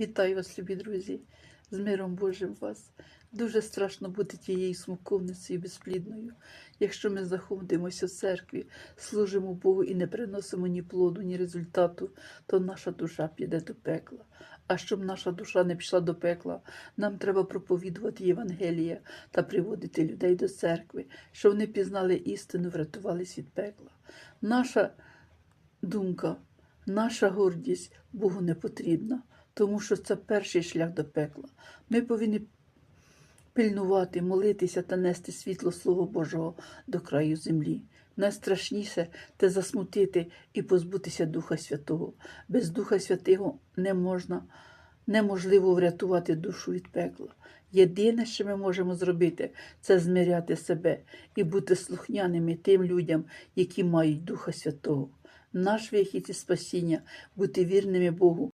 Вітаю вас, любі друзі, з миром Божим вас. Дуже страшно бути тією смоковницею безплідною. Якщо ми знаходимося в церкві, служимо Богу і не приносимо ні плоду, ні результату, то наша душа піде до пекла. А щоб наша душа не пішла до пекла, нам треба проповідувати Євангелія та приводити людей до церкви, щоб вони пізнали істину, врятувались від пекла. Наша думка, наша гордість Богу не потрібна, тому що це перший шлях до пекла. Ми повинні пильнувати, молитися та нести світло Слова Божого до краю землі. Найстрашніше це засмутити і позбутися Духа Святого. Без Духа Святого не можна, неможливо врятувати душу від пекла. Єдине, що ми можемо зробити, це змиряти себе і бути слухняними тим людям, які мають Духа Святого. Наш вихід і спасіння бути вірними Богу